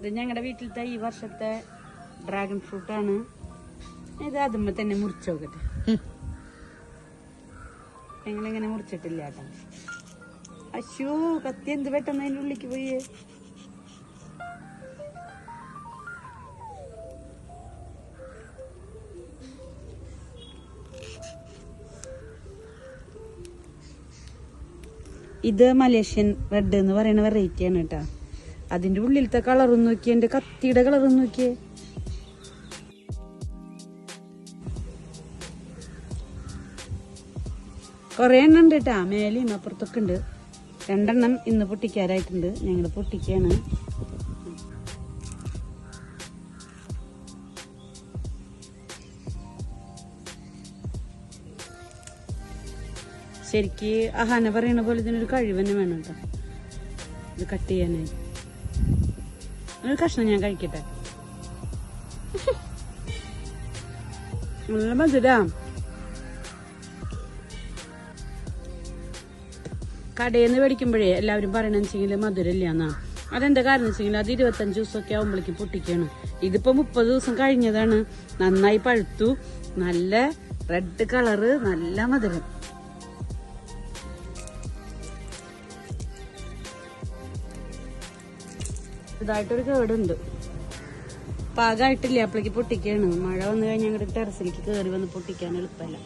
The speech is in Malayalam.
ഇത് ഞങ്ങളുടെ വീട്ടിലത്തെ ഈ വർഷത്തെ ഡ്രാഗൺ ഫ്രൂട്ട് ആണ്. ഇത് അതുമ്പോ തന്നെ മുറിച്ചു നോക്കട്ടെ. ഞങ്ങളിങ്ങനെ മുറിച്ചിട്ടില്ല കേട്ടോ. അശോ കത്തി എന്ത് പെട്ടെന്ന് അതിന്റെ ഉള്ളിക്ക് പോയി? ഇത് മലേഷ്യൻ റെഡ് എന്ന് പറയുന്ന വെറൈറ്റി ആണ് കേട്ടോ. അതിന്റെ ഉള്ളിലത്തെ കളർ നോക്കിയേ എന്റെ കത്തിയുടെ കളർ നോക്കിയേ. കൊറേ എണ്ണം ഉണ്ട് കേട്ടാ മേലെയും അപ്പുറത്തൊക്കെ ഉണ്ട്. രണ്ടെണ്ണം ഇന്ന് പൊട്ടിക്കാനായിട്ടുണ്ട് ഞങ്ങൾ പൊട്ടിക്കാണ്. ശരിക്ക് അഹാന പറയണ പോലെ ഇതിനൊരു കഴിവ് തന്നെ വേണം കേട്ടോ ഇത് കട്ട് ചെയ്യാനായി ഒരു കഷ്ണം ഞാൻ കഴിക്കട്ടെ നല്ല മധുരാ കടയിൽ നിന്ന് മേടിക്കുമ്പോഴേ എല്ലാവരും പറയണെന്ന് വെച്ചെങ്കിൽ മധുരമില്ല എന്നാ അതെന്താ കാരണം വെച്ചെങ്കിൽ അത് ഇരുപത്തഞ്ച് ദിവസമൊക്കെ ആകുമ്പോഴേക്കും പൊട്ടിക്കാണ്. ഇതിപ്പോ മുപ്പത് ദിവസം കഴിഞ്ഞതാണ്. നന്നായി പഴുത്തു. നല്ല റെഡ് കളറ് നല്ല മധുരം. ഇതായിട്ടൊരു കേടുണ്ട് പാകമായിട്ടില്ല അപ്പോഴേക്ക് പൊട്ടിക്കാണ് മഴ വന്നു കഴിഞ്ഞാൽ ഞങ്ങളുടെ ടെറസിലേക്ക് കയറി വന്ന് പൊട്ടിക്കാൻ എളുപ്പമല്ല.